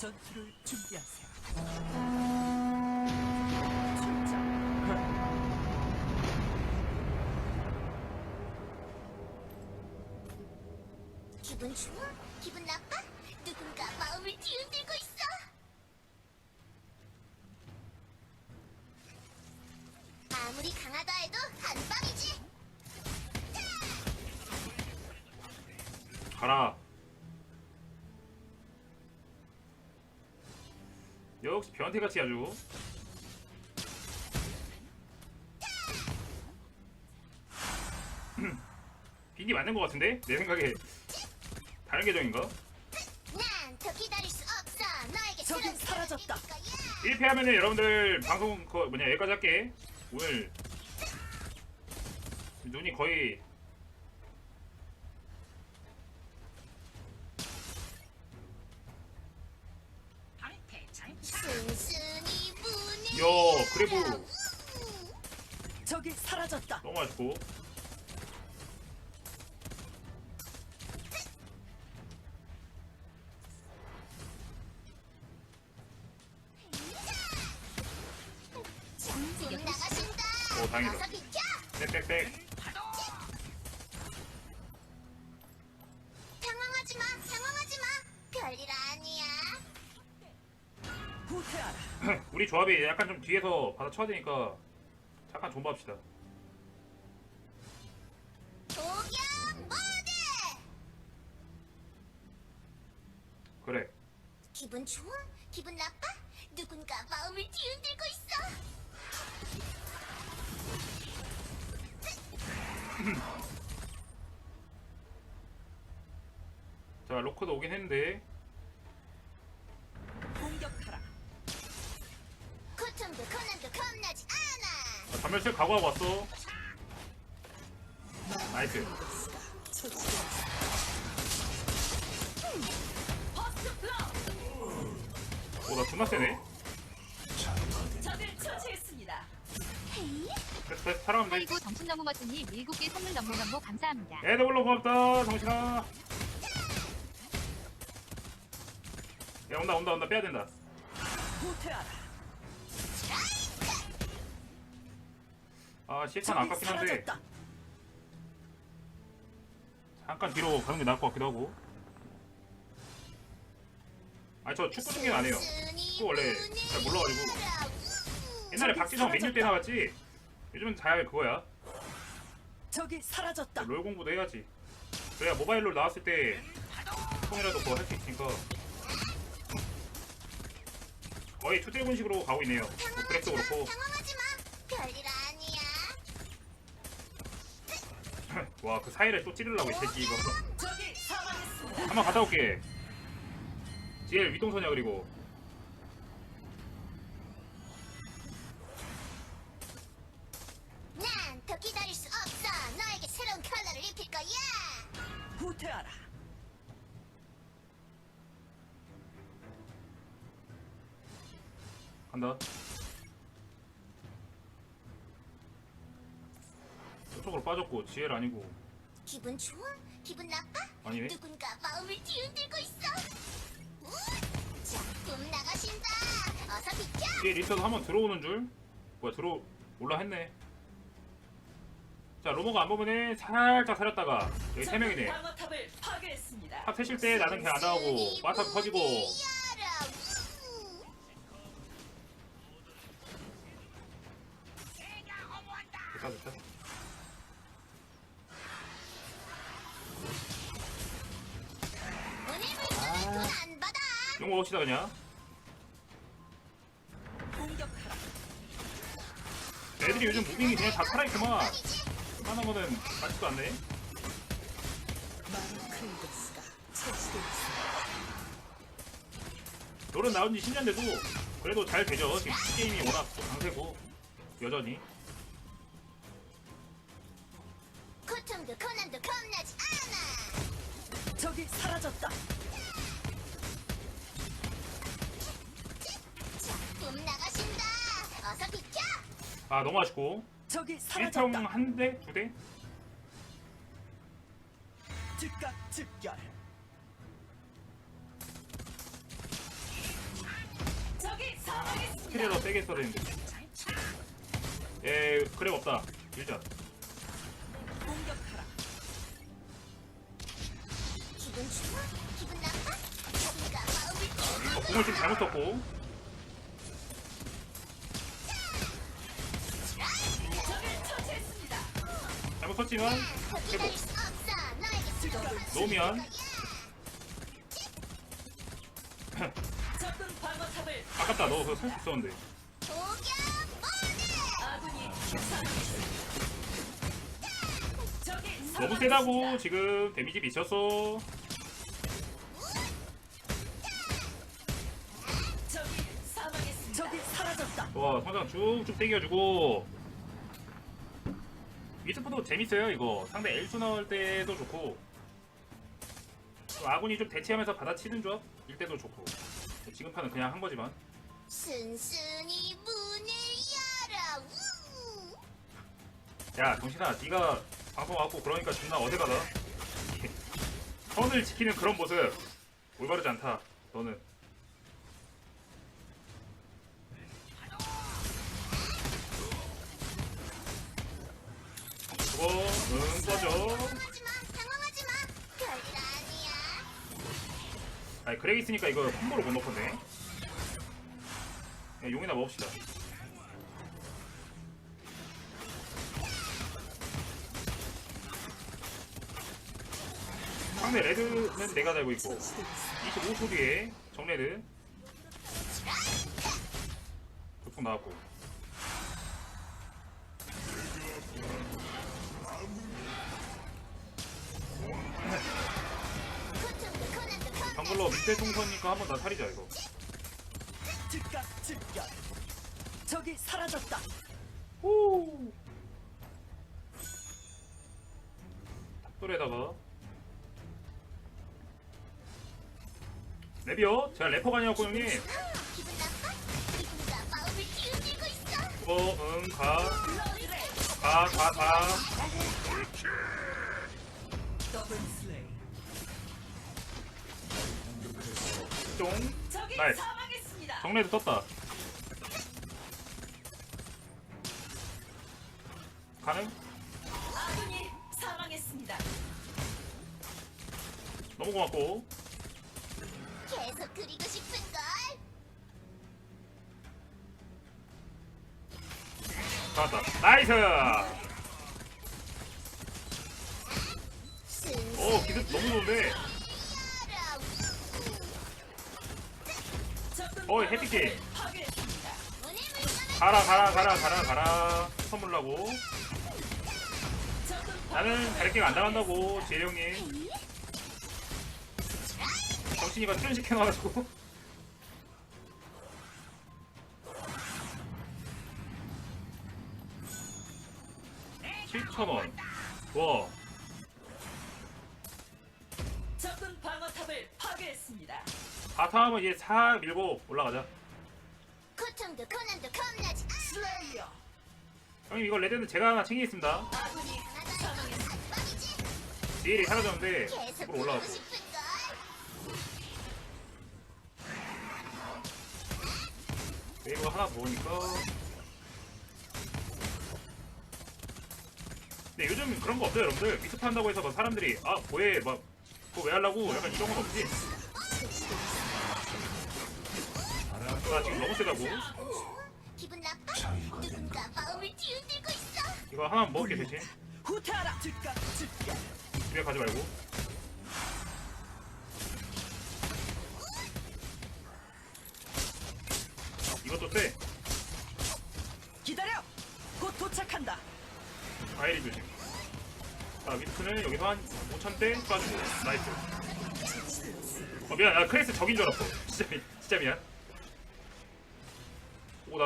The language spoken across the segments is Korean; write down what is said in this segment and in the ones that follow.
전투를 준비하세요. 기분 좋아? 기분 나빠? 누군가 마음을 뒤흔들고 있어. 아무리 강하다 해도 한 방이지. 가라. 역시 변태같이 아주. 빈이 맞는 것 같은데? 내 생각에 다른 계정인가? 난더 기다릴 수 없어. 너에게 저기 새로운 사랑을 사라졌다. 입힐 거야. 1패 하면은 여러분들 방송 그 뭐냐 여기까지 할게. 오늘 눈이 거의 열어. 적이 사라졌다. 너무 맛있고. 오, 다행이다. 어서 비켜. 빽빽빽 조합이 약간 좀 뒤에서 받아쳐야 되니까 잠깐 존버합시다 모드. 그래 기분 좋아? 기분 나빠? 누군가 마음을 뒤흔들고 있어. 자 로커도 오긴 했는데 겁나지 않아. 아, 단멸실 각오하고 왔어 나이스 블럭. 오나 존나 세네 적을 처치했습니다. 살아가면 돼 아이고 정신 너무 멋지니 일곱 개 선물 너무 너무 감사합니다. 애들로 고맙다 정신아 야 온다 온다 온다 빼야 된다 후퇴하라. 아 시선 적이 아깝긴 한데. 사라졌다. 잠깐 뒤로 가는 게 나을 것 같기도 하고. 아니 저 축구 중계는 안 해요. 축구 원래 잘 몰라가지고. 옛날에 박지성 맨유 때 나왔지. 요즘은 잘 그거야. 적이 사라졌다. 롤 공부도 해야지. 그래야 모바일 롤 나왔을 때 통이라도 그거 할 수 있으니까. 거의 투드래곤식으로 가고 있네요. 뭐 그렉도 그렇고. 당황하지 마. 별일 아니야. 와 그 사이를 또 찌르려고 이 새끼 이거. 한번 갔다 올게 지엘 위동선이야 그리고 난 더 기다릴 수 없어. 너에게 새로운 컬러를 입힐 거야. 후퇴하라. 간다 저쪽으로 빠졌고 지엘 아니고 기분 좋아? 기분 나빠? 아니네. 누군가 마음을 뒤흔들고 있어. 우! 자, 꿈 나가신다. 어서 비켜. 지엘 있어서 한번 들어오는 줄 뭐야 들어 올라 했네 자 로머가 안 보면은 살짝 살았다가 여기 세 명이네 방어탑을 파괴했습니다. 탑 세실 때 나는 그냥 안 나오고 마탑 터지고 열어. 됐다 됐다 용거 봅시다 그냥. 애들이 요즘 무빙이 그냥 다 살아있구만? 하는 거는 맞지도 않네 마르크리더스가 처치되었습니다. 롤은 나온 지 10년 돼도 그래도 잘 되죠 지금 게임이 워낙 또 강세고 여전히 고통도 고난도 겁나지 않아. 적이 사라졌다. 아 너무 아쉽고 적이 1평 사라졌다. 한 대? 두 대? 즉각 즉결. 사망했습니다. 캐리어 세게 써야 되는데 예 그래 없다 일자 공격하라. 기분 좋아? 기분 나빠? 누군가 마음을 어, 공을 좀 잘못 썼고 거기 회복 놓으면 아깝다 너 그거 살수 있었는데 너무. 세다고 지금 데미지 미쳤어. 와 성장 쭉쭉 땡겨주고 위스프도 재밌어요 이거. 상대 엘수 나올 때도 좋고. 또 아군이 좀 대치하면서 받아치는 조합? 일 때도 좋고. 지금 판은 그냥 한 거지만. 순순히 문을 열어. 우! 야 정신아 네가 방송 와갖고 그러니까 존나 어색하다 선을 지키는 그런 모습. 올바르지 않다 너는 아니 그렉 있으니까 이거 콤보를 못 넣겠네. 그냥 용이나 먹읍시다. 상대 레드는 내가 달고 있고 25초 뒤에 정레드 조금 나왔고 정글러 밑에 동선이니까 한번 더 살리자 이거 즉각 즉결. 적이 사라졌다. 오 탑돌에다가 랩이요? 제가 래퍼가 아니었고 형님 기분 나빠? 누군가 마음을 뒤흔들고 있어. 그거 응가 블러드레 가, 가, 가. 쫑. 나이스. 사망했습니다. 정례도 떴다. 가능? 아군이 사망했습니다. 너무 고맙고. 계속 그리고 싶은 걸. 잡았다. 나이스! 오, 기습 너무 좋은데. 열 어. 어이, 물려면 가라, 가라, 가라, 가라, 가라. 선물라고. 나는 다르게 안 당한다고, 지혜 형님. 정신이가 출연시켜놔가지고. 칠천원 와, 바텀은 이제 사 밀고 올라가자. 코튼도 코난도 겁나지. 슬레이어. 형님, 이거 레드는 제가 하나 챙기겠습니다. 아군이 사망했습니다. 디엘이 사라졌는데, 계속 으로. 싶은 걸. 웨이브 하나 모으니까. 근데 요즘 그런 거 없어요, 여러분들. 미스한다고 해서 막 사람들이, 아, 뭐해, 막, 그거 왜 하려고? 약간 이런 건 없지. 나 지금 너무 세다고. 기분 나빠? 누군가 마음을 뒤흔들고 있어. 이거 하나 먹을게, 대신. 후퇴하라. 즉각. 집에 가지 말고. 이것도 세. 기다려. 곧 도착한다. 아이리 조심. 자, 위스크는 여기서 한 5천대 쏴주고. 나이스. 어, 미안. 나 크레스 적인 줄 알았어. 진짜, 미, 진짜 미안.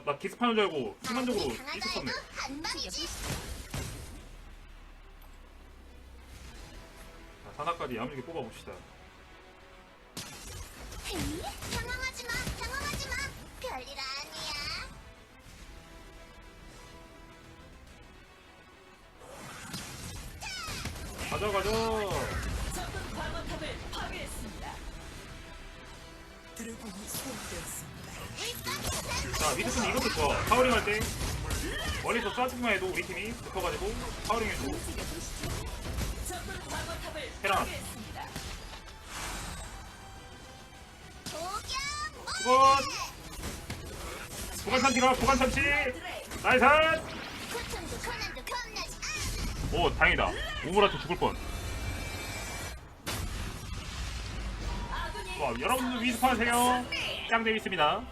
오, 나, 나 기습 하는 줄 알고 순간적으로 있었었네. 자, 사나까지 야무지게 뽑아봅시다. 헤이, 당황하지 마. 당황하지 마. 별일 아니야. 가자, 가자. 적군 방어탑을 파괴했습니다. 드래곤이 소환되었습니다. 자 미드슨 이것도 좋아. 파워링 할 때. 멀리서 쏴주기만 해도 우리 팀이 붙어가지고 파워링 해주고. 적군 방어탑을 테란. 파괴했습니다. 도겸 이건 보관 참치가 보관 참치. 나이스 고통도 고난도 겁나지 오 다행이다. 우물한테 죽을 뻔 와, 여러분들 위스파하세요. 짱 재밌습니다